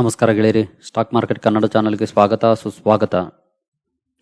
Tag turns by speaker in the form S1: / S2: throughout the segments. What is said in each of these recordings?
S1: ನಮಸ್ಕಾರ ಗೆಳೆಯರಿ. Stock market Kannada ಚಾನಲ್ಗೆ ಸ್ವಾಗತ, ಸುಸ್ವಾಗತ.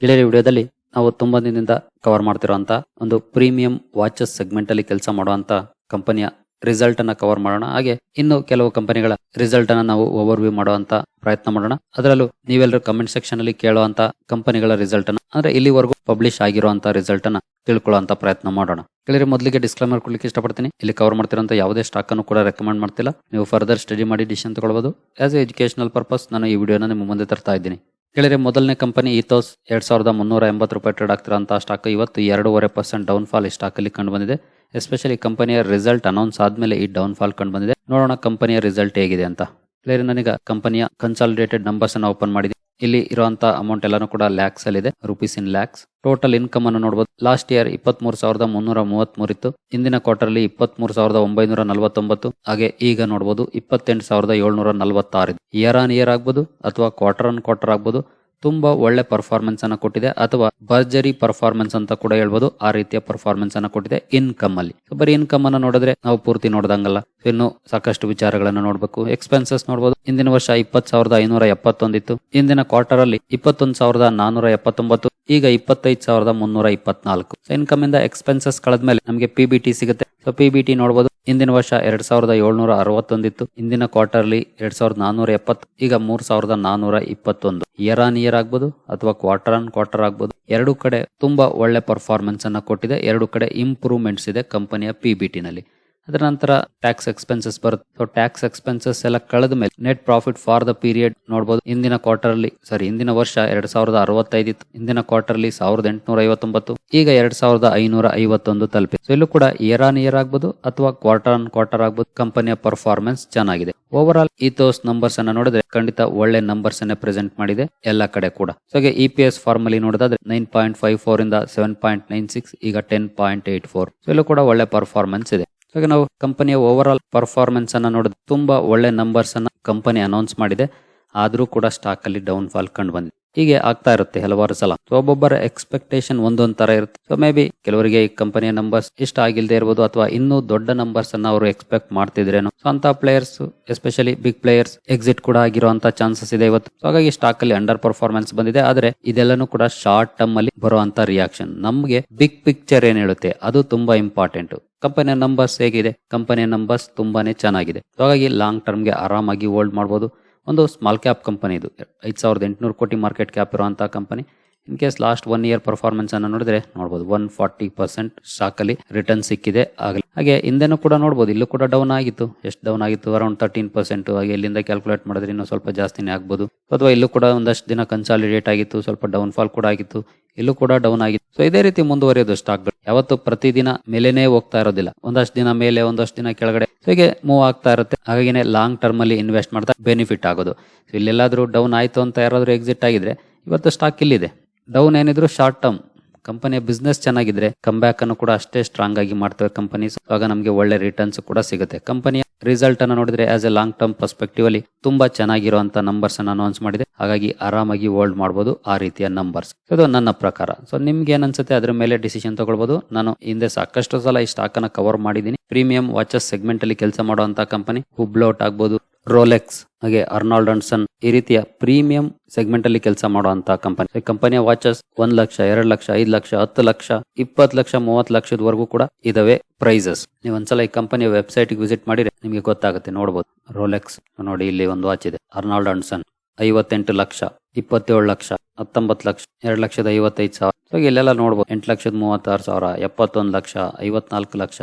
S1: ಗೆಳೆಯರಿ, ವಿಡಿಯೋದಲ್ಲಿ ನಾವು ತುಂಬಾ ದಿನದಿಂದ ಕವರ್ ಮಾಡ್ತಿರೋಂತ ಒಂದು ಪ್ರೀಮಿಯಂ ವಾಚಸ್ ಸೆಗ್ಮೆಂಟ್ ಅಲ್ಲಿ ಕೆಲಸ ಮಾಡುವಂತ ಕಂಪನಿಯ ರಿಸಲ್ಟ್ ಅನ್ನ ಕವರ್ ಮಾಡೋಣ. ಹಾಗೆ ಇನ್ನು ಕೆಲವು ಕಂಪನಿಗಳ ರಿಸಲ್ಟ್ ಅನ್ನ ನಾವು ಓವರ್ ವ್ಯೂ ಮಾಡುವಂತ ಪ್ರಯತ್ನ ಮಾಡೋಣ. ಅದರಲ್ಲೂ ನೀವೆಲ್ಲರೂ ಕಮೆಂಟ್ ಸೆಕ್ಷನ್ ಅಲ್ಲಿ ಕೇಳುವಂತ ಕಂಪನಿಗಳ ರಿಸಲ್ಟ್ ಅನ್ನ ಅಂದ್ರೆ ಇಲ್ಲಿವರೆಗೂ ಪಬ್ಲಿಷ್ ಆಗಿರುವಂತ ರಿಸಲ್ಟ್ ಅನ್ನ ತಿಳ್ಕೊಳ್ಳುವಂತ ಪ್ರಯತ್ನ ಮಾಡೋಣ. ಕೇಳಿದ್ರೆ ಮೊದಲಿಗೆ ಡಿಸ್ಕ್ಲೈಮರ್ ಕೊಡ್ಲಿಕ್ಕೆ ಇಷ್ಟಪಡ್ತೀನಿ. ಇಲ್ಲಿ ಕವರ್ ಮಾಡ್ತಿರೋಂಥ ಯಾವುದೇ ಸ್ಟಾಕ್ ಅನ್ನು ಕೂಡ ರೆಕಮೆಂಡ್ ಮಾಡ್ತಿಲ್ಲ. ನೀವು ಫರ್ದರ್ ಸ್ಟಡಿ ಮಾಡಿ ಡಿಸಿಷನ್ ತಗೊಳ್ಬಹುದು ಆಸ್ ಎ ಎಜುಕೇಶನಲ್ ಪರ್ಪಸ್ ನಾನು ಈ ವಿಡಿಯೋನ ನಿಮ್ಮ ಮುಂದೆ ತರ್ತಾ ಇದ್ದೀನಿ. ಕೇಳಿದ್ರೆ ಮೊದಲನೇ ಕಂಪನಿ ಈಥೋಸ್ ಎರಡ್ ಸಾವಿರದ ಮುನ್ನೂರ ಎಂಬತ್ತು ರೂಪಾಯಿ ಟ್ರೇಡ್ ಆಗ್ತಿರೋ ಸ್ಟಾಕ್ ಇವತ್ತು ಎರಡೂವರೆ ಪರ್ಸೆಂಟ್ ಡೌನ್ ಫಾಲ್ ಈ ಸ್ಟಾಕ್ ಅಲ್ಲಿ ಕಂಡು ಬಂದಿದೆ. ಎಸ್ಪೆಷಲಿ ಕಂಪನಿಯ ರಿಸಲ್ಟ್ ಅನೌನ್ಸ್ ಆದ್ಮೇಲೆ ಈ ಡೌನ್ ಫಾಲ್ ಕಂಡು ಬಂದಿದೆ. ನೋಡೋಣ ಕಂಪನಿಯ ರಿಸಲ್ಟ್ ಹೇಗಿದೆ ಅಂತ. ಕ್ಲಿಯರ್ ನನಗೆ ಕಂಪನಿಯ ಕನ್ಸಾಲಿಡೇಟೆಡ್ ನಂಬರ್ಸ್ ಅನ್ನ ಓಪನ್ ಮಾಡಿದೆ. ಇಲ್ಲಿ ಇರುವಂತ ಅಮೌಂಟ್ ಎಲ್ಲಾನು ಕೂಡ ಲ್ಯಾಕ್ಸ್ ಅಲ್ಲಿ ಇದೆ rupees in lakhs total income ಅನ್ನು ನೋಡಬಹುದು ಲಾಸ್ಟ್ ಇಯರ್ ಇಪ್ಪತ್ತ್ ಮೂರು ಸಾವಿರದ ಮುನ್ನೂರ ಮೂವತ್ತ್ ಇತ್ತು. ಇಂದಿನ ಕ್ವಾರ್ಟರ್ ಅಲ್ಲಿ ಇಪ್ಪತ್ತ್ ಮೂರು ಸಾವಿರದ ಒಂಬೈನೂರ ನಲವತ್ತೊಂಬತ್ತು. ಹಾಗೆ ಈಗ ನೋಡಬಹುದು ಇಪ್ಪತ್ತೆಂಟು ಸಾವಿರದ ಏಳ್ನೂರ ನಲವತ್ತಾರು ಇಯರ್ ಆನ್ ಇಯರ್ ಆಗ್ಬೋದು ಅಥವಾ ಕ್ವಾರ್ಟರ್ ಆನ್ ಕ್ವಾರ್ಟರ್ ಆಗ್ಬೋದು. ತುಂಬಾ ಒಳ್ಳೆ ಪರ್ಫಾರ್ಮೆನ್ಸ್ ಅನ್ನ ಕೊಟ್ಟಿದೆ. ಅಥವಾ ಭರ್ಜರಿ ಪರ್ಫಾರ್ಮೆನ್ಸ್ ಅಂತ ಕೂಡ ಹೇಳ್ಬೋದು. ಆ ರೀತಿಯ ಪರ್ಫಾರ್ಮೆನ್ಸ್ ಅನ್ನ ಕೊಟ್ಟಿದೆ ಇನ್ಕಮ್ ಅಲ್ಲಿ. ಬರೀ ಇನ್ಕಮ್ ಅನ್ನ ನೋಡಿದ್ರೆ ನಾವು ಪೂರ್ತಿ ನೋಡ್ದಂಗಲ್ಲ. ಇನ್ನು ಸಾಕಷ್ಟು ವಿಚಾರಗಳನ್ನು ನೋಡಬೇಕು. ಎಕ್ಸ್ಪೆನ್ಸಸ್ ನೋಡಬಹುದು ಇಂದಿನ ವರ್ಷ ಇಪ್ಪತ್ ಸಾವಿರದ ಐನೂರ ಎಪ್ಪತ್ತೊಂದಿತ್ತು. ಇಂದಿನ ಕ್ವಾರ್ಟರ್ ಅಲ್ಲಿ ಇಪ್ಪತ್ತೊಂದು ಸಾವಿರದ ನಾನೂರ ಎಪ್ಪತ್ತೊಂಬತ್ತು. ಈಗ ಇಪ್ಪತ್ತೈದು ಸಾವಿರದ ಮುನ್ನೂರ ಇಪ್ಪತ್ನಾಲ್ಕು. ಇನ್ಕಮ್ ಇಂದ ಎಕ್ಸ್ಪೆನ್ಸಸ್ ಕಳೆದ್ಮೇಲೆ ನಮಗೆ ಪಿ ಬಿ ಟಿ ಸಿಗುತ್ತೆ. ಸೊ ಪಿ ಬಿ ಟಿ ನೋಡಬಹುದು ಇಂದಿನ ವರ್ಷ ಎರಡ್ ಸಾವಿರದ ಏಳ್ನೂರ ಅರವತ್ತೊಂದಿತ್ತು. ಇಂದಿನ ಕ್ವಾರ್ಟರ್ಲಿ ಎರಡ್ ಸಾವಿರದ ನಾನೂರ ಎಪ್ಪತ್ತು, ಈಗ ಮೂರ್ ಸಾವಿರದ ನಾನೂರ ಇಪ್ಪತ್ತೊಂದು. ಇಯರ್ ಆನ್ ಇಯರ್ ಆಗ್ಬೋದು ಅಥವಾ ಕ್ವಾರ್ಟರ್ ಆನ್ ಕ್ವಾರ್ಟರ್ ಆಗ್ಬೋದು. ಎರಡು ಕಡೆ ತುಂಬಾ ಒಳ್ಳೆ ಪರ್ಫಾರ್ಮೆನ್ಸ್ ಅನ್ನ ಕೊಟ್ಟಿದೆ. ಎರಡು ಕಡೆ ಇಂಪ್ರೂವ್ಮೆಂಟ್ಸ್ ಇದೆ ಕಂಪನಿಯ ಪಿ ಬಿ ಟಿ ನಲ್ಲಿ. ಅದರ ನಂತರ ಟ್ಯಾಕ್ಸ್ ಎಕ್ಸ್ಪೆನ್ಸಸ್ ಬರುತ್ತೆ. ಟ್ಯಾಕ್ಸ್ ಎಕ್ಸ್ಪೆನ್ಸಸ್ ಎಲ್ಲ ಕಳೆದ ಮೇಲೆ net profit for the period ನೋಡಬಹುದು ಇಂದಿನ ಕ್ವಾರ್ಟರ್ ಅಲ್ಲಿ ಸಾರಿ ಇಂದಿನ ವರ್ಷ ಎರಡ್ ಸಾವಿರದ ಅರವತ್ತೈದು ಇತ್ತು. ಕ್ವಾರ್ಟರ್ ಅಲ್ಲಿ ಸಾವಿರದ ಎಂಟುನೂರ ಐವತ್ತೊಂಬತ್ತು. ಈಗ ಎರಡ್ ಸಾವಿರದ ಐನೂರ ಐವತ್ತೊಂದು ತಲುಪಿ ಸೊ ಇಲ್ಲೂ ಕೂಡ ಇಯರ್ ಆನ್ ಇಯರ್ ಆಗ್ಬೋದು ಅಥವಾ ಕ್ವಾರ್ಟರ್ ಆನ್ ಕ್ವಾರ್ಟರ್ ಆಗ್ಬೋದು. ಕಂಪನಿಯ ಪರ್ಫಾರ್ಮೆನ್ಸ್ ಚೆನ್ನಾಗಿದೆ. ಓವರ್ ಆಲ್ ತೋಸ್ ನಂಬರ್ಸ್ ಅನ್ನ ನೋಡಿದ್ರೆ ಖಂಡಿತ ಒಳ್ಳೆ ನಂಬರ್ಸ್ ಅನ್ನ ಪ್ರೆಸೆಂಟ್ ಮಾಡಿದೆ ಎಲ್ಲ ಕಡೆ ಕೂಡ. So E P S formally ನೋಡಿದ್ರೆ ನೈನ್ ಪಾಯಿಂಟ್ ಫೈವ್ ಫೋರ್ ಇಂದ ಸೆವೆನ್ ಪಾಯಿಂಟ್ ನೈನ್ ಸಿಕ್ಸ್ ಈಗ ten point eight four so ಇಲ್ಲೂ ಕೂಡ ಒಳ್ಳೆ ಪರ್ಫಾರ್ಮೆನ್ಸ್ ಇದೆ. ಹಾಗೆ ನಾವು ಕಂಪನಿಯ ಓವರ್ ಆಲ್ ಪರ್ಫಾರ್ಮೆನ್ಸ್ ಅನ್ನ ನೋಡಿದ್ರೆ ತುಂಬಾ ಒಳ್ಳೆ ನಂಬರ್ಸ್ ಅನ್ನ ಕಂಪನಿ ಅನೌನ್ಸ್ ಮಾಡಿದೆ. ಆದ್ರೂ ಕೂಡ ಸ್ಟಾಕ್ ಅಲ್ಲಿ ಡೌನ್ ಫಾಲ್ ಕಂಡು ಬಂದಿದೆ. ಹೀಗೆ ಆಗ್ತಾ ಇರುತ್ತೆ ಹಲವಾರು ಸಲ. ಒಬ್ಬೊಬ್ಬರ ಎಕ್ಸ್ಪೆಕ್ಟೇಷನ್ ಒಂದೊಂದ್ ತರ ಇರುತ್ತೆ. ಸೊ ಮೇ ಬಿ ಕೆಲವರಿಗೆ ಈ ಕಂಪನಿಯ ನಂಬರ್ಸ್ ಇಷ್ಟ ಆಗಿಲ್ಲದೆ ಇರಬಹುದು ಅಥವಾ ಇನ್ನೂ ದೊಡ್ಡ ನಂಬರ್ಸ್ ಅನ್ನ ಅವರು ಎಕ್ಸ್ಪೆಕ್ಟ್ ಮಾಡ್ತಿದ್ರೇನು. ಸೊ ಅಂತ players especially big players exit ಕೂಡ ಆಗಿರುವಂತ ಚಾನ್ಸಸ್ ಇದೆ ಇವತ್ತು. ಹಾಗಾಗಿ ಸ್ಟಾಕ್ ಅಲ್ಲಿ ಅಂಡರ್ ಪರ್ಫಾರ್ಮೆನ್ಸ್ ಬಂದಿದೆ. ಆದ್ರೆ ಇದೆಲ್ಲನೂ ಕೂಡ ಶಾರ್ಟ್ ಟರ್ಮ್ ಅಲ್ಲಿ ಬರುವಂತ ರಿಯಾಕ್ಷನ್ ನಮ್ಗೆ ಬಿಗ್ ಪಿಕ್ಚರ್ ಏನ್ ಹೇಳುತ್ತೆ? ಅದು ತುಂಬಾ ಇಂಪಾರ್ಟೆಂಟ್ ಕಂಪನಿಯ ನಂಬರ್ಸ್ ಹೇಗಿದೆ? ಕಂಪನಿಯ ನಂಬರ್ಸ್ ತುಂಬಾನೇ ಚೆನ್ನಾಗಿದೆ. ಹಾಗಾಗಿ ಲಾಂಗ್ ಟರ್ಮ್ಗೆ ಆರಾಮಾಗಿ ಹೋಲ್ಡ್ ಮಾಡಬಹುದು ಒಂದು ಸ್ಮಾಲ್ ಕ್ಯಾಪ್ ಕಂಪನಿ ಇದು. ಐದು ಸಾವಿರದ ಎಂಟುನೂರು ಕೋಟಿ ಮಾರ್ಕೆಟ್ ಕ್ಯಾಪ್ ಇರುವಂಥ company in case last one year performance ಅನ್ನು ನೋಡಿದ್ರೆ ನೋಡ್ಬೋದು ಒನ್ ಫಾರ್ಟಿ ಪರ್ಸೆಂಟ್ ಸ್ಟಾಕ್ ಅಲ್ಲಿ ರಿಟರ್ನ್ ಸಿಕ್ಕಿದೆ ಆಗಲಿ. ಹಾಗೆ ಹಿಂದೆನೂ ಕೂಡ ನೋಡ್ಬೋದು, ಇಲ್ಲೂ ಕೂಡ ಡೌನ್ ಆಗಿತ್ತು. ಎಷ್ಟು ಡೌನ್ ಆಗಿತ್ತು? ಅರೌಂಡ್ ತರ್ಟೀನ್ ಪರ್ಸೆಂಟ್ ಹಾಗೆ ಇಲ್ಲಿಂದ ಕ್ಯಾಲ್ಕುಲೇಟ್ ಮಾಡಿದ್ರೆ ಇನ್ನೂ ಸ್ವಲ್ಪ ಜಾಸ್ತಿನೇ ಆಗ್ಬೋದು. ಅಥವಾ ಇಲ್ಲೂ ಕೂಡ ಒಂದಷ್ಟು ದಿನ ಕನ್ಸಾಲಿಡೇಟ್ ಆಗಿತ್ತು, ಸ್ವಲ್ಪ ಡೌನ್ ಫಾಲ್ ಕೂಡ ಆಗಿತ್ತು. ಇಲ್ಲೂ ಕೂಡ ಡೌನ್ ಆಗಿದೆ ಸೊ ಇದೇ ರೀತಿ ಮುಂದುವರಿಯೋದು ಸ್ಟಾಕ್ಗಳು ಯಾವತ್ತು ಪ್ರತಿದಿನ ಮೇಲೇನೆ ಹೋಗ್ತಾ ಇರೋದಿಲ್ಲ. ಒಂದಷ್ಟು ದಿನ ಮೇಲೆ, ಒಂದಷ್ಟು ದಿನ ಕೆಳಗಡೆ. ಸೊ ಹೀಗೆ ಮೂವ್ ಆಗ್ತಾ ಇರುತ್ತೆ. ಹಾಗಾಗಿನೇ ಲಾಂಗ್ ಟರ್ಮ್ ಅಲ್ಲಿ ಇನ್ವೆಸ್ಟ್ ಮಾಡ್ತಾ ಬೆನಿಫಿಟ್ ಆಗೋದು. ಸೊ ಇಲ್ಲೆಲ್ಲಾದ್ರೂ ಡೌನ್ ಆಯ್ತು ಅಂತ ಯಾರಾದ್ರೂ ಎಕ್ಸಿಟ್ ಆಗಿದ್ರೆ ಇವತ್ತು ಸ್ಟಾಕ್ ಇಲ್ಲಿದೆ. ಡೌನ್ ಏನಿದ್ರು ಶಾರ್ಟ್ ಟರ್ಮ್ ಕಂಪನಿಯ ಬಿಸ್ನೆಸ್ ಚೆನ್ನಾಗಿದ್ರೆ ಕಮ್ ಬ್ಯಾಕ್ ಅನ್ನು ಕೂಡ ಅಷ್ಟೇ ಸ್ಟ್ರಾಂಗ್ ಆಗಿ ಮಾಡ್ತವೆ ಕಂಪನೀಸ್ ಆಗ ನಮಗೆ ಒಳ್ಳೆ ರಿಟರ್ನ್ಸ್ ಕೂಡ ಸಿಗುತ್ತೆ. ಕಂಪನಿಯ ರಿಸಲ್ಟ್ ಅನ್ನು ನೋಡಿದ್ರೆ as a long term perspective ಅಲ್ಲಿ ತುಂಬಾ ಚೆನ್ನಾಗಿರುವಂತ ನಂಬರ್ಸ್ ಅನ್ನು ಅನೌನ್ಸ್ ಮಾಡಿದೆ. ಹಾಗಾಗಿ ಆರಾಮಾಗಿ ಹೋಲ್ಡ್ ಮಾಡಬಹುದು ಆ ರೀತಿಯ ನಂಬರ್ಸ್ ಇದು ನನ್ನ ಪ್ರಕಾರ. ಸೊ ನಿಮ್ಗೆ ಏನ್ ಅನ್ಸುತ್ತೆ ಅದ್ರ ಮೇಲೆ ಡಿಸಿಷನ್ ತಗೊಳ್ಬಹುದು ನಾನು ಹಿಂದೆ ಸಾಕಷ್ಟು ಸಲ ಈ ಸ್ಟಾಕ್ ಅನ್ನ ಕವರ್ ಮಾಡಿದ್ದೀನಿ. ಪ್ರೀಮಿಯಂ ವಾಚಸ್ ಸೆಗ್ಮೆಂಟ್ ಅಲ್ಲಿ ಕೆಲಸ ಮಾಡುವಂತ ಕಂಪನಿ ಹುಬ್ಲೌಟ್ ಆಗ್ಬೋದು. ರೋಲೆಕ್ಸ್, ಹಾಗೆ ಅರ್ನಾಲ್ಡ್ ಅಂಡ್ಸನ್ ಈ ರೀತಿಯ ಪ್ರೀಮಿಯಂ ಸೆಗ್ಮೆಂಟ್ ಅಲ್ಲಿ ಕೆಲಸ ಮಾಡುವಂತಹ ಕಂಪನಿ. ಕಂಪನಿಯ ವಾಚಸ್ ಒಂದ್ ಲಕ್ಷ, ಎರಡ್ ಲಕ್ಷ, ಐದ್ ಲಕ್ಷ, ಹತ್ತು ಲಕ್ಷ, ಇಪ್ಪತ್ತು ಲಕ್ಷ ಮೂವತ್ ಲಕ್ಷದವರೆಗೂ ಕೂಡ ಇದಾವೆ ಪ್ರೈಸಸ್. ನೀವು ಒಂದ್ಸಲ ಈ ಕಂಪನಿಯ ವೆಬ್ಸೈಟ್ ವಿಸಿಟ್ ಮಾಡಿದ್ರೆ ನಿಮಗೆ ಗೊತ್ತಾಗುತ್ತೆ ನೋಡಬಹುದು ರೋಲೆಕ್ಸ್, ನೋಡಿ ಇಲ್ಲಿ ಒಂದು ವಾಚ್ ಇದೆ, ಅರ್ನಾಲ್ಡ್ ಅಂಡ್ಸನ್ ಐವತ್ತೆಂಟು ಲಕ್ಷ, ಇಪ್ಪತ್ತೇಳು ಲಕ್ಷ, ಹತ್ತೊಂಬತ್ತು ಲಕ್ಷ, ಎರಡು ಲಕ್ಷದ ಐವತ್ತೈದು ಸಾವಿರ. ಸೊ, ಇಲ್ಲೆಲ್ಲ ನೋಡ್ಬೋದು. ಎಂಟು ಲಕ್ಷದ ಮೂವತ್ತಾರು ಸಾವಿರ, ಎಪ್ಪತ್ತೊಂದು ಲಕ್ಷ, ಐವತ್ನಾಲ್ಕು ಲಕ್ಷ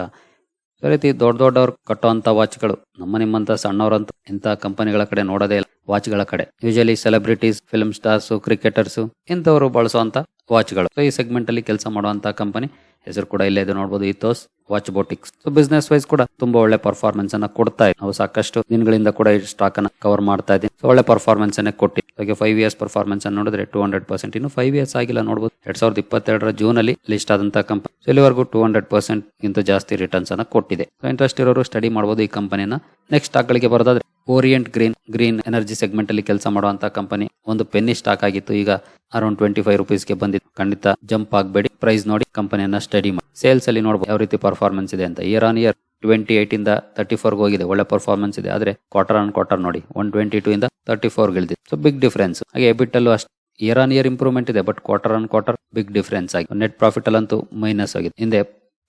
S1: ಈ ರೀತಿ ದೊಡ್ಡ ದೊಡ್ಡವ್ರು ಕಟ್ಟುವಂತ ವಾಚ್ಗಳು, ನಮ್ಮ ನಿಮ್ಮಂತ ಸಣ್ಣವರಂತ ಇಂತ ಕಂಪನಿಗಳ ಕಡೆ ನೋಡೋದೇ ಇಲ್ಲ, ವಾಚ್ಗಳ ಕಡೆ. Usually celebrities film stars cricketers ಇಂಥವರು ಬಳಸುವಂತ ವಾಚ್ಗಳು. ಸೊ ಈ ಸೆಗ್ಮೆಂಟ್ ಅಲ್ಲಿ ಕೆಲಸ ಮಾಡುವಂತ ಕಂಪನಿ ಹೆಸರು ಕೂಡ ಇಲ್ಲೇ ಇದೆ ನೋಡಬಹುದು Ethos watch boutiques so business wise ಕೂಡ ತುಂಬಾ ಒಳ್ಳೆ ಪರ್ಫಾರ್ಮೆನ್ಸ್ ಅನ್ನ ಕೊಡ್ತಾ ಇದೆ. ನಾವು ಸಾಕಷ್ಟು ದಿನಗಳಿಂದ ಕೂಡ ಈ ಸ್ಟಾಕ್ ಅನ್ನ ಕವರ್ ಮಾಡ್ತಾ ಇದ್ದೀವಿ. ಸೊ ಒಳ್ಳೆ ಪರ್ಫಾರ್ಮೆನ್ಸ್ ಅನ್ನೇ ಕೊಟ್ಟಿ ಹಾಗೆ ಫೈವ್ ಇಯರ್ಸ್ ಪರ್ಫಾರ್ಮೆನ್ಸ್ ಅನ್ನು ನೋಡಿದ್ರೆ ಟೂ ಹಂಡ್ರೆಡ್ ಪರ್ಸೆಂಟ್ ಇನ್ನು ಫೈವ್ ಇಯರ್ಸ್ ಆಗಿಲ್ಲ ನೋಡಬಹುದು ಎರಡ್ ಸಾವಿರದ ಇಪ್ಪತ್ತೆರಡರ ಜೂನ್ ಅಲ್ಲಿ ಲಿಸ್ಟ್ ಆದಂತಹ ಕಂಪನಿ ಇಲ್ಲಿವರೆಗೂ ಟೂ ಹಂಡ್ರೆಡ್ ಪರ್ಸೆಂಟ್ ಗಿಂತ ಜಾಸ್ತಿ ರಿಟರ್ನ್ಸ್ ಅನ್ನ ಕೊಟ್ಟಿದೆ. ಇಂಟ್ರೆಸ್ಟ್ ಇರೋರು ಸ್ಟಡಿ ಮಾಡಬಹುದು ಈ ಕಂಪನಿನ ನೆಕ್ಸ್ಟ್ ಸ್ಟಾಕ್ ಗಳಿಗೆ ಬರೋದಾದ್ರೆ Orient green green energy segment ಅಲ್ಲಿ ಕೆಲಸ ಮಾಡುವಂತಹ ಕಂಪನಿ ಒಂದು ಪೆನ್ನಿ ಸ್ಟಾಕ್ ಆಗಿತ್ತು. ಈಗ ಅರೌಂಡ್ ಟ್ವೆಂಟಿ ಫೈವ್ ರುಪೀಸ್ಗೆ ಬಂದಿತ್ತು. ಖಂಡಿತ ಜಂಪ್ ಆಗಬೇಡಿ. ಪ್ರೈಸ್ ನೋಡಿ ಕಂಪನಿಯನ್ನ ಸ್ಟಡಿ ಮಾಡಿ. ಸೇಲ್ಸ್ ಅಲ್ಲಿ ನೋಡಬಹುದು ಯಾವ ರೀತಿ ಪರ್ಫಾರ್ಮೆನ್ಸ್ ಇದೆ ಅಂತ. Year on year twenty eight ಇಂದ ತರ್ಟಿ ಫೋರ್ ಹೋಗಿದೆ. ಒಳ್ಳೆ ಪರ್ಫಾರ್ಮೆನ್ಸ್ ಇದೆ. ಆದ್ರೆ ಕ್ವಾರ್ಟರ್ ಆನ್ ಕ್ವಾರ್ಟರ್ ನೋಡಿ. ಒನ್ ಟ್ವೆಂಟಿ ಟೂ ಇಂದ ತರ್ಟಿ ಫೋರ್ ಇಳಿದಿದೆ ಸೊ ಬಿಗ್ ಡಿಫರೆನ್ಸ್ ಹಾಗೆ ಎಬಿಟ್ ಅಲ್ಲೂ ಅಷ್ಟು ಇಯರ್ ಆನ್ ಇಯರ್ ಇಂಪ್ರೂವ್ಮೆಂಟ್ ಇದೆ but quarter on quarter big difference ಆಗಿ ನೆಟ್ ಪ್ರಾಫಿಟ್ ಅಲ್ಲಂತೂ ಮೈನಸ್ ಆಗಿದೆ. ಹಿಂದೆ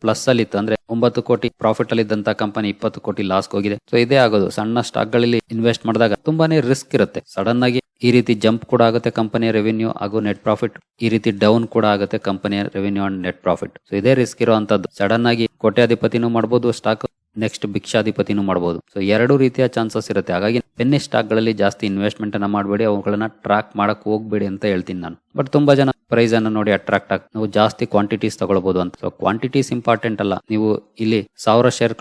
S1: ಪ್ಲಸ್ ಅಲ್ಲಿ ಇತ್ತು ಅಂದ್ರೆ ಒಂಬತ್ತು ಕೋಟಿ ಪ್ರಾಫಿಟ್ ಅಲ್ಲಿ ಇದ್ದಂತ ಕಂಪನಿ ಇಪ್ಪತ್ತು ಕೋಟಿ ಲಾಸ್ ಹೋಗಿದೆ. ಸೊ ಇದೇ ಆಗೋದು. ಸಣ್ಣ ಸ್ಟಾಕ್ಗಳಲ್ಲಿ ಇನ್ವೆಸ್ಟ್ ಮಾಡಿದಾಗ ತುಂಬಾನೇ ರಿಸ್ಕ್ ಇರುತ್ತೆ. ಸಡನ್ ಆಗಿ ಈ ರೀತಿ ಜಂಪ್ ಕೂಡ ಆಗುತ್ತೆ ಕಂಪನಿಯ ರೆವಿನ್ಯೂ ಹಾಗೂ ನೆಟ್ ಪ್ರಾಫಿಟ್ ಈ ರೀತಿ ಡೌನ್ ಕೂಡ ಆಗುತ್ತೆ ಕಂಪನಿಯ revenue and net profit so ಇದೇ ರಿಸ್ಕ್ ಇರುವಂತದ್ದು. ಸಡನ್ ಆಗಿ ಕೋಟ್ಯಾಧಿಪತಿನೂ ಮಾಡಬಹುದು ಸ್ಟಾಕ್ ನೆಕ್ಸ್ಟ್ ಭಿಕ್ಷಾಧಿಪತಿನೂ ಮಾಡಬಹುದು ಸೊ ಎರಡು ರೀತಿಯ ಚಾನ್ಸಸ್ ಇರುತ್ತೆ. ಹಾಗಾಗಿ ಪೆನ್ನಿ ಸ್ಟಾಕ್ಗಳಲ್ಲಿ ಜಾಸ್ತಿ ಇನ್ವೆಸ್ಟ್ಮೆಂಟ್ ಅನ್ನ ಮಾಡಬೇಡಿ, ಅವುಗಳನ್ನ ಟ್ರ್ಯಾಕ್ ಮಾಡಕ್ ಹೋಗ್ಬೇಡಿ ಅಂತ ಹೇಳ್ತೀನಿ ನಾನು. ಬಟ್ ತುಂಬಾ ಜನ ಪ್ರೈಸ್ ಅನ್ನು ನೋಡಿ ಅಟ್ರಾಕ್ಟ್ ಆಗಿ, ನಾವು ಜಾಸ್ತಿ ಕ್ವಾಂಟಿಟೀಸ್ ತಗೊಳ್ಬಹುದು ಅಂತ. ಸೊ ಕ್ವಾಂಟಿಟೀಸ್ ಇಂಪಾರ್ಟೆಂಟ್ ಅಲ್ಲ. ನೀವು ಇಲ್ಲಿ ಸಾವಿರ ಶೇರ್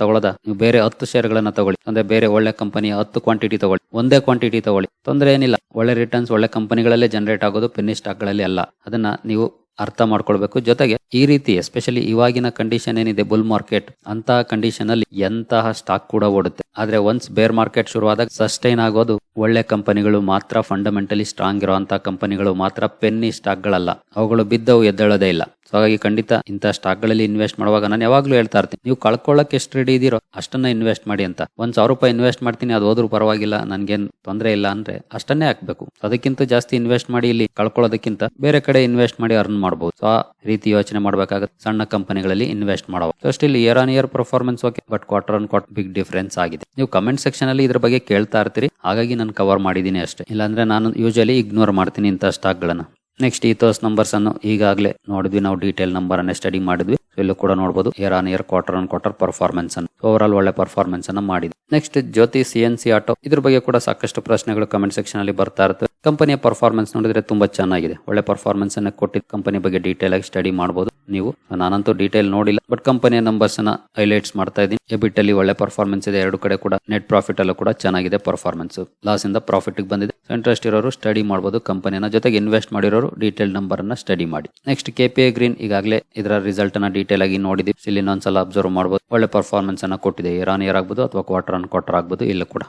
S1: ತಗೊಳ್ಳದ ನೀವು ಬೇರೆ ಹತ್ತು ಶೇರ್ ಗಳನ್ನ ತಗೊಳ್ಳಿ. ಅಂದ್ರೆ ಬೇರೆ ಒಳ್ಳೆ ಕಂಪನಿಯ ಹತ್ತು ಕ್ವಾಂಟಿಟಿ ತಗೊಳ್ಳಿ. ಒಂದೇ ಕ್ವಾಂಟಿಟಿ ತಗೊಳ್ಳಿ. ತೊಂದರೆ ಏನಿಲ್ಲ. ಒಳ್ಳೆ ರಿಟರ್ನ್ಸ್ ಒಳ್ಳೆ ಕಂಪನಿಗಳಲ್ಲೇ ಜನರೇಟ್ ಆಗೋದು ಪೆನ್ನಿ ಸ್ಟಾಕ್ಗಳಲ್ಲಿ ಅಲ್ಲ. ಅದನ್ನ ನೀವು ಅರ್ಥ ಮಾಡ್ಕೊಳ್ಬೇಕು. ಜೊತೆಗೆ ಈ ರೀತಿ ಎಸ್ಪೆಷಲಿ ಇವಾಗಿನ ಕಂಡೀಷನ್ ಏನಿದೆ ಬುಲ್ ಮಾರ್ಕೆಟ್ ಅಂತ ಕಂಡೀಷನ್ ಅಲ್ಲಿ ಎಂತಹ ಸ್ಟಾಕ್ ಕೂಡ ಓಡುತ್ತೆ. ಆದ್ರೆ ಒನ್ಸ್ ಬೇರ್ ಮಾರ್ಕೆಟ್ ಶುರುವಾದಾಗ ಸಸ್ಟೈನ್ ಆಗೋದು ಒಳ್ಳೆ ಕಂಪನಿಗಳು ಮಾತ್ರ ಫಂಡಮೆಂಟಲಿ ಸ್ಟ್ರಾಂಗ್ ಇರುವಂತಹ ಕಂಪನಿಗಳು ಮಾತ್ರ ಪೆನ್ನಿ ಸ್ಟಾಕ್ ಗಳಲ್ಲ. ಅವುಗಳು ಬಿದ್ದವು, ಎದ್ದೇಳೋದೇ ಇಲ್ಲ. ಸೊ ಹಾಗಾಗಿ ಖಂಡಿತ ಇಂತಹ ಸ್ಟಾಕ್ಗಳಲ್ಲಿ ಇನ್ವೆಸ್ಟ್ ಮಾಡುವಾಗ ನಾನು ಯಾವಾಗ್ಲೂ ಹೇಳ್ತಾ ಇರ್ತೀನಿ, ನೀವು ಕಳ್ಕೊಳ್ಳಕ್ಕೆ ಎಷ್ಟು ರೆಡಿ ಇದೀರೋ ಅಷ್ಟನ್ನ ಇನ್ವೆಸ್ಟ್ ಮಾಡಿ ಅಂತ. ಒಂದ್ ಸಾವಿರ ರೂಪಾಯಿ ಇನ್ವೆಸ್ಟ್ ಮಾಡ್ತೀನಿ, ಅದು ಹೋದ್ರೂ ಪರವಾಗಿಲ್ಲ, ನನ್ಗೇನ್ ತೊಂದರೆ ಇಲ್ಲ ಅಂದ್ರೆ ಅಷ್ಟನ್ನೇ ಹಾಕ್ಬೇಕು. ಅದಕ್ಕಿಂತ ಜಾಸ್ತಿ ಇನ್ವೆಸ್ಟ್ ಮಾಡಿ ಇಲ್ಲಿ ಕಳ್ಕೊಳ್ಳೋದಕ್ಕಿಂತ ಬೇರೆ ಕಡೆ ಇನ್ವೆಸ್ಟ್ ಮಾಡಿ ಅರ್ನ್ ಮಾಡಬಹುದು ಸೊ ಆ ರೀತಿ ಯೋಚನೆ ಮಾಡಬೇಕಾಗುತ್ತೆ. ಸಣ್ಣ ಕಂಪನಿಗಳಲ್ಲಿ ಇನ್ವೆಸ್ಟ್ ಮಾಡೋ first still year on year performance okay but quarter on quarter big difference ಆಗಿದೆ. ನೀವು ಕಮೆಂಟ್ ಸೆಕ್ಷನ್ ಅಲ್ಲಿ ಇದ್ರ ಬಗ್ಗೆ ಕೇಳ್ತಾ ಇರ್ತೀರಿ. ಹಾಗಾಗಿ ನಾನು ಕವರ್ ಮಾಡಿದೀನಿ ಅಷ್ಟೇ. ಇಲ್ಲಾಂದ್ರೆ ನಾನು ಯೂಶಲಿ ಇಗ್ನೋರ್ ಮಾಡ್ತೀನಿ ಇಂಥ ಸ್ಟಾಕ್ ಗಳನ್ನ ನೆಕ್ಸ್ಟ್ ಈಥೋಸ್ ನಂಬರ್ಸ್ ಅನ್ನು ಈಗಾಗಲೇ ನೋಡಿದ್ವಿ. ನಾವು ಡೀಟೇಲ್ ನಂಬರ್ ಅನ್ನ ಸ್ಟಡಿ ಮಾಡಿದ್ವಿ. ಇಲ್ಲೂ ಕೂಡ ನೋಡಬಹುದು year on year quarter on quarter performance ಅನ್ನು. ಓವರ್ ಆಲ್ ಒಳ್ಳೆ ಪರ್ಫಾರ್ಮೆನ್ಸ್ ಅನ್ನ ಮಾಡಿದೆ next Jyoti C N C auto ಇದ್ರ ಬಗ್ಗೆ ಕೂಡ ಸಾಕಷ್ಟು ಪ್ರಶ್ನೆಗಳು ಕಮೆಂಟ್ ಸೆಕ್ಷನ್ ಅಲ್ಲಿ ಬರ್ತಾ ಇರುತ್ತೆ. ಕಂಪನಿಯ ಪರ್ಫಾರ್ಮೆನ್ಸ್ ನೋಡಿದ್ರೆ ತುಂಬಾ ಚೆನ್ನಾಗಿದೆ. ಒಳ್ಳೆ ಪರ್ಫಾರ್ಮೆನ್ಸ್ ಅನ್ನ ಕೊಟ್ಟಿದ್ದ ಕಂಪನಿ ಬಗ್ಗೆ ಡೀಟೇಲ್ ಆಗಿ ಸ್ಟಡಿ ಮಾಡಬಹುದು ನೀವು, ನಾನಂತೂ ಡೀಟೇಲ್ ನೋಡಿಲ್ಲ ಬಟ್ ಕಂಪನಿಯ ನಂಬರ್ಸ್ ಅನ್ನ ಹೈಲೈಟ್ಸ್ ಮಾಡ್ತಾ ಇದ್ದೀನಿ. ಎಬಿಟ್ ಅಲ್ಲಿ ಒಳ್ಳೆ ಪರ್ಫಾರ್ಮೆನ್ಸ್ ಇದೆ. ಎರಡು ಕಡೆ ಕೂಡ ನೆಟ್ ಪ್ರಾಫಿಟ್ ಅಲ್ಲೂ ಕೂಡ ಚೆನ್ನಾಗಿದೆ ಪರ್ಫಾರ್ಮೆನ್ಸ್ ಲಾಸ್ ಇಂದ ಪ್ರಾಫಿಟ್ ಬಂದಿದೆ. ಇಂಟ್ರೆಸ್ಟ್ ಇರೋರು ಸ್ಟಡಿ ಮಾಡಬಹುದು ಕಂಪನಿಯನ್ನ ಜೊತೆಗೆ ಇನ್ವೆಸ್ಟ್ ಮಾಡಿರೋರು ಡೀಟೇಲ್ ನಂಬರ್ ಅನ್ನ ಸ್ಟಡಿ ಮಾಡಿ. ನೆಕ್ಸ್ಟ್ ಕೆಪಿಎ ಗ್ರೀನ್ ಈಗಾಗಲೇ ಇದರ ರಿಸಲ್ಟ್ ಅನ್ನ ಡೀಟೇಲ್ ಆಗಿ ನೋಡಿದ್ವಿ. ಇಲ್ಲಿ ಇನ್ನೊಂದ್ಸಲ ಅಬ್ಸರ್ವ್ ಮಾಡಬಹುದು ಒಳ್ಳೆ ಪರ್ಫಾರ್ಮೆನ್ಸ್ ಅನ್ನ ಕೊಟ್ಟಿದೆ. ಇಯರ್ ಆನ್ ಇಯರ್ ಆಗ್ಬೋದು ಅಥವಾ ಕ್ವಾರ್ಟರ್ ಆನ್ ಕ್ವಾರ್ಟರ್ ಇಲ್ಲ ಕೂಡ.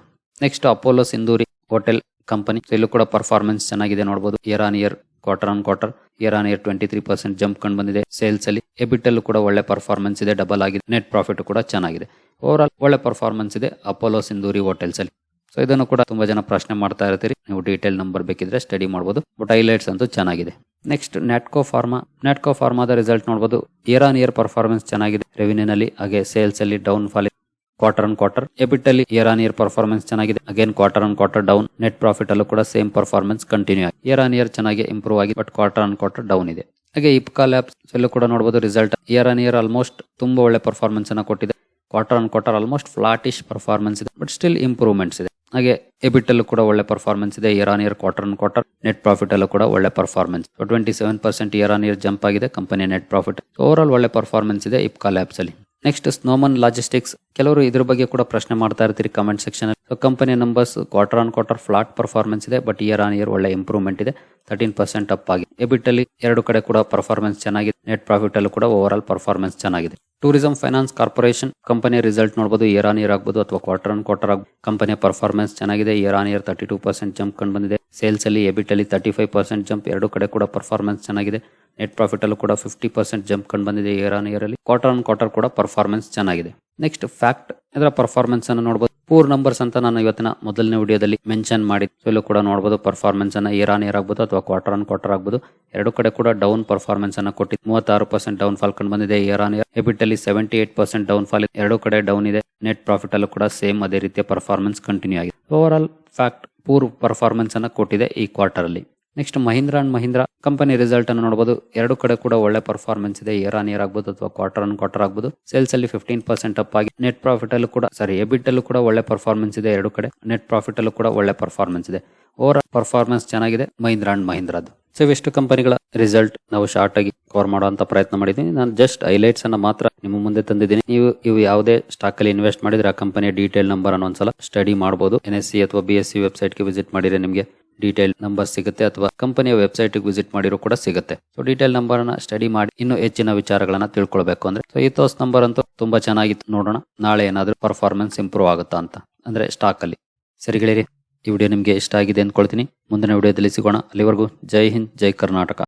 S1: Next Apollo Sindoori hotel company ಇಲ್ಲೂ ಕೂಡ ಪರ್ಫಾರ್ಮೆನ್ಸ್ ಚೆನ್ನಾಗಿದೆ ನೋಡಬಹುದು year on year quarter on quarter year on year twenty three percent jump ಕಂಡು ಬಂದಿದೆ. ಸೇಲ್ಸ್ ಅಲ್ಲಿ ಎಬಿಟ್ ಅಲ್ಲೂ ಕೂಡ ಒಳ್ಳೆ ಪರ್ಫಾರ್ಮೆನ್ಸ್ ಇದೆ ಡಬಲ್ ಆಗಿದೆ. ನೆಟ್ ಪ್ರಾಫಿಟ್ ಕೂಡ ಚೆನ್ನಾಗಿದೆ. ಓವರ್ ಆಲ್ ಒಳ್ಳೆ ಪರ್ಫಾರ್ಮೆನ್ಸ್ ಇದೆ ಅಪೋಲೋ ಸಿಂಧೂರಿ ಹೋಟೆಲ್ಸ್ ಅಲ್ಲಿ. ಸೊ ಇದನ್ನು ಕೂಡ ತುಂಬಾ ಜನ ಪ್ರಶ್ನೆ ಮಾಡ್ತಾ ಇರ್ತೀರಿ. ನೀವು ಡೀಟೇಲ್ ನಂಬರ್ ಬೇಕಿದ್ರೆ ಸ್ಟಡಿ ಮಾಡಬಹುದು ಬಟ್ ಹೈಲೈಟ್ಸ್ ಅಂತೂ ಚೆನ್ನಾಗಿದೆ. ನೆಕ್ಸ್ಟ್ ನೆಟ್ಕೋ ಫಾರ್ಮಾ ನೆಟ್ಕೋ ಫಾರ್ಮಾದ ರಿಸಲ್ಟ್ ನೋಡಬಹುದು ಇಯರ್ ಆನ್ ಇಯರ್ ಪರ್ಫಾರ್ಮೆನ್ಸ್ ಚೆನ್ನಾಗಿದೆ. ರೆವಿನ್ಯೂನಲ್ಲಿ ಹಾಗೆ ಸೇಲ್ಸ್ ಅಲ್ಲಿ down fall quarter on quarter EBIT ಅಲ್ಲಿ ಇಯರ್ ಆನ್ ಇಯರ್ ಪರ್ಫಾರ್ಮೆನ್ಸ್ ಚೆನ್ನಾಗಿದೆ. Again quarter on quarter down net profit ಅಲ್ಲೂ ಕೂಡ ಸೇಮ್ ಪರ್ಫಾರ್ಮೆನ್ಸ್ ಕಂಟಿನ್ಯೂ ಆಗಿದೆ ಇಯರ್ ಆನ್ ಇಯರ್ ಚೆನ್ನಾಗಿ ಇಂಪ್ರೂವ್ ಆಗಿದೆ but quarter on quarter down ಇದೆ. ಹಾಗೆ ಇಪ್ಕಾ ಲ್ಯಾಬ್ಸ್ ಅಲ್ಲೂ ಕೂಡ ನೋಡಬಹುದು result year on year almost ತುಂಬಾ ಒಳ್ಳೆ ಪರ್ಫಾರ್ಮೆನ್ಸ್ ಅನ್ನ ಕೊಟ್ಟಿದೆ. Quarter on quarter almost flattish performance ಇದೆ ಬಟ್ ಸ್ಟಿಲ್ ಇಂಪ್ರೂವ್ಮೆಂಟ್ಸ್ ಇದೆ. ಹಾಗೆ ಎಬಿಟ್ ಅಲ್ಲೂ ಕೂಡ ಒಳ್ಳೆ ಪರ್ಫಾರ್ಮೆನ್ಸ್ ಇದೆ. Year on year quarter on quarter net profit ಅಲ್ಲೂ ಕೂಡ ಒಳ್ಳೆ performance twenty seven percent year on year jump ಆಗಿದೆ. ಕಂಪನಿಯ ನೆಟ್ ಪ್ರಾಫಿಟ್ ಓವರ್ ಆಲ್ ಒಳ್ಳೆ ಪರ್ಫಾರ್ಮೆನ್ಸ್ ಇದೆ ಇಪ್ಕಾ ಲ್ಯಾಬ್ಸ್ ಅಲ್ಲಿ. ನೆಕ್ಸ್ಟ್ ಸ್ನೋಮನ್ ಲಾಜಿಸ್ಟಿಕ್ಸ್ ಕೆಲವರು ಇದ್ರ ಬಗ್ಗೆ ಕೂಡ ಪ್ರಶ್ನೆ ಮಾಡ್ತಾ ಇರ್ತೀರಿ comment section so company numbers quarter on quarter flat performance ಇದೆ ಬಟ್ ಇಯರ್ ಆನ್ ಇಯರ್ ಒಳ್ಳೆ ಇಂಪ್ರೂವ್ಮೆಂಟ್ ಇದೆ. ತರ್ಟೀನ್ ಪರ್ಸೆಂಟ್ ಅಪ್ ಆಗಿದೆ. ಎಬಿಟ್ ಅಲ್ಲಿ ಎರಡು ಕಡೆ ಕೂಡ ಪರ್ಫಾರ್ಮೆನ್ಸ್ ಚೆನ್ನಾಗಿದೆ. ನೆಟ್ ಪ್ರಾಫಿಟ್ ಅಲ್ಲೂ ಕೂಡ ಓವರ್ ಆಲ್ ಪರ್ಫಾರ್ಮೆನ್ಸ್ ಚೆನ್ನಾಗಿದೆ. Tourism finance corporation company result ನೋಡಬಹುದು ಇಯರ್ ಆನ್ ಇಯರ್ ಆಗಬಹುದು ಅಥವಾ ಕ್ವಾರ್ಟರ್ ಆನ್ ಕ್ವಾರ್ಟರ್ ಆಗ ಕಂಪನಿಯ ಪರ್ಫಾರ್ಮೆನ್ಸ್ ಚೆನ್ನಾಗಿದೆ year on year thirty two percent jump ಕಂಡು ಬಂದಿದೆ ಸೇಲ್ಸ್ ಅಲ್ಲಿ ಎಬಿಟ್ ಅಲ್ಲಿ ತರ್ಟಿ ಫೈವ್ ಪರ್ಸೆಂಟ್ ಜಂಪ್ ಎರಡು ಕಡೆ ಕೂಡ ಪರ್ಫಾರ್ಮೆನ್ಸ್ ಚೆನ್ನಾಗಿದೆ. ನೆಟ್ ಪ್ರಾಫಿಟ್ ಅಲ್ಲೂ ಕೂಡ ಫಿಫ್ಟಿ ಪರ್ಸೆಂಟ್ ಜಂಪ್ ಕಂಡು ಬಂದಿದೆ ಇಯರ್ ಆನ್ ಇಯರ್ ಅಲ್ಲಿ. ಕ್ವಾರ್ಟರ್ ಆನ್ ಕ್ವಾರ್ಟರ್ ಕೂಡ ಪರ್ಫಾರ್ಮೆನ್ಸ್ ಚೆನ್ನಾಗಿದೆ. ನೆಕ್ಸ್ಟ್ ಫ್ಯಾಕ್ಟ್ ಇದರ ಪರ್ಫಾರ್ಮೆನ್ಸ್ ಅನ್ನು ನೋಡಬಹುದು ಪೂರ್ ನಂಬರ್ಸ್ ಅಂತ ನಾನು ಇವತ್ತಿನ ಮೊದಲನೇ ವಿಡಿಯೋದಲ್ಲಿ ಮೆನ್ಷನ್ ಮಾಡಿ ಇಲ್ಲೂ ಕೂಡ ನೋಡಬಹುದು ಪರ್ಫಾರ್ಮೆನ್ಸ್ ಅನ್ನ ಇಯರ್ ಆನ್ ಇಯರ್ ಆಗ್ಬೋದು ಅಥವಾ ಕ್ವಾರ್ಟರ್ ಆನ್ ಕ್ವಾರ್ಟರ್ ಆಗ್ಬೋದು. ಎರಡು ಕಡೆ ಕೂಡ ಡೌನ್ ಪರ್ಫಾರ್ಮೆನ್ಸ್ ಅನ್ನ ಕೊಟ್ಟಿದ್ದು. ಮೂವತ್ತಾರು ಪರ್ಸೆಂಟ್ ಡೌನ್ ಫಾಲ್ ಕಂಡು ಬಂದಿದೆ ಇಯರ್ ಆನ್ ಇಯರ್ ಎಬಿಟ್ ಅಲ್ಲಿ seventy eight percent down fall ಎರಡು ಕಡೆ ಡೌನ್ ಇದೆ. ನೆಟ್ ಪ್ರಾಫಿಟ್ ಅಲ್ಲೂ ಕೂಡ ಸೇಮ್ ಅದೇ ರೀತಿಯ ಪರ್ಫಾರ್ಮೆನ್ಸ್ ಕಂಟಿನ್ಯೂ ಆಗಿದೆ. Over all FACT poor performance ಅನ್ನ ಕೊಟ್ಟಿದೆ ಈ ಕ್ವಾರ್ಟರ್ ಅಲ್ಲಿ. Next Mahindra and Mahindra company result ಅನ್ನು ನೋಡಬಹುದು ಎರಡು ಕಡೆ ಕೂಡ ಒಳ್ಳೆ ಪರ್ಫಾರ್ಮೆನ್ಸ್ ಇದೆ. ಇಯರ್ ಆನ್ ಇಯರ್ ಆಗ್ಬಹುದು ಅಥವಾ ಕ್ವಾರ್ಟರ್ ಆನ್ ಕ್ವಾರ್ಟರ್ ಆಗಬಹುದು ಸೇಲ್ಸ್ ಅಲ್ಲಿ ಫಿಫ್ಟೀನ್ ಪರ್ಸೆಂಟ್ ಅಪ್ ಆಗಿ ನೆಟ್ ಪ್ರಾಫಿಟ್ ಅಲ್ಲೂ ಕೂಡ ಸಾರಿ ಎಬಿಟ್ ಅಲ್ಲೂ ಕೂಡ ಒಳ್ಳೆ ಪರ್ಫಾರ್ಮೆನ್ಸ್ ಇದೆ ಎರಡು ಕಡೆ. ನೆಟ್ ಪ್ರಾಫಿಟ್ ಅಲ್ಲೂ ಕೂಡ ಒಳ್ಳೆ ಪರ್ಫಾರ್ಮೆನ್ಸ್ ಇದೆ. ಓವರ್ ಪರ್ಫಾರ್ಮೆನ್ಸ್ ಚೆನ್ನಾಗಿದೆ. ಮಹೀಂದ್ರ ಅಂಡ್ ಮಹೀಂದ್ರದ್ದು ಸೊ ಇವೆಷ್ಟು ಕಂಪನಿಗಳ ರಿಸಲ್ಟ್ ನಾವು ಶಾರ್ಟ್ ಆಗಿ ಕವರ್ ಮಾಡುವಂತ ಪ್ರಯತ್ನ ಮಾಡಿದ್ದೀನಿ. ನಾನು ಜಸ್ಟ್ ಹೈಲೈಟ್ಸ್ ಅನ್ನ ಮಾತ್ರ ನಿಮ್ಮ ಮುಂದೆ ತಂದಿದ್ದೀನಿ. ನೀವು ಇವು ಯಾವುದೇ ಸ್ಟಾಕ್ ಅಲ್ಲಿ ಇನ್ವೆಸ್ಟ್ ಮಾಡಿದ್ರೆ ಆ ಕಂಪನಿಯ ಡೀಟೇಲ್ ನಂಬರ್ ಅನ್ನು ಒಂದ್ಸಲ ಸ್ಟಡಿ ಮಾಡಬಹುದು ಎನ್ ಎಸ್ ಸಿ ಅಥವಾ ಬಿ ವೆಬ್ಸೈಟ್ಗೆ ವಿಸಿಟ್ ಮಾಡಿದ್ರೆ ನಿಮಗೆ ಡೀಟೇಲ್ ನಂಬರ್ ಸಿಗುತ್ತೆ ಅಥವಾ ಕಂಪನಿಯ ವೆಬ್ಸೈಟ್ ವಿಸಿಟ್ ಮಾಡಿರೋ ಕೂಡ ಸಿಗುತ್ತೆ. ಸೊ ಡೀಟೇಲ್ ನಂಬರ್ ಅನ್ನ ಸ್ಟಡಿ ಮಾಡಿ ಇನ್ನು ಹೆಚ್ಚಿನ ವಿಚಾರಗಳನ್ನ ತಿಳ್ಕೊಳ್ಬೇಕು ಅಂದ್ರೆ ಸೊ ಈ ತೋಸ್ ನಂಬರ್ ಅಂತೂ ತುಂಬಾ ಚೆನ್ನಾಗಿತ್ತು ನೋಡೋಣ. ನಾಳೆ ಏನಾದ್ರೂ ಪರ್ಫಾರ್ಮೆನ್ಸ್ ಇಂಪ್ರೂವ್ ಆಗುತ್ತಾ ಅಂತ. ಅಂದ್ರೆ ಸ್ಟಾಕ್ ಅಲ್ಲಿ. ಸರಿ ಗೆಳೆಯರಿ, ಈ ವಿಡಿಯೋ ನಿಮಗೆ ಇಷ್ಟ ಆಗಿದೆ ಅಂದ್ಕೊಳ್ತೀನಿ ಮುಂದಿನ ವಿಡಿಯೋದಲ್ಲಿ ಸಿಗೋಣ. ಅಲ್ಲಿವರೆಗೂ ಜೈ ಹಿಂದ್, ಜೈ ಕರ್ನಾಟಕ.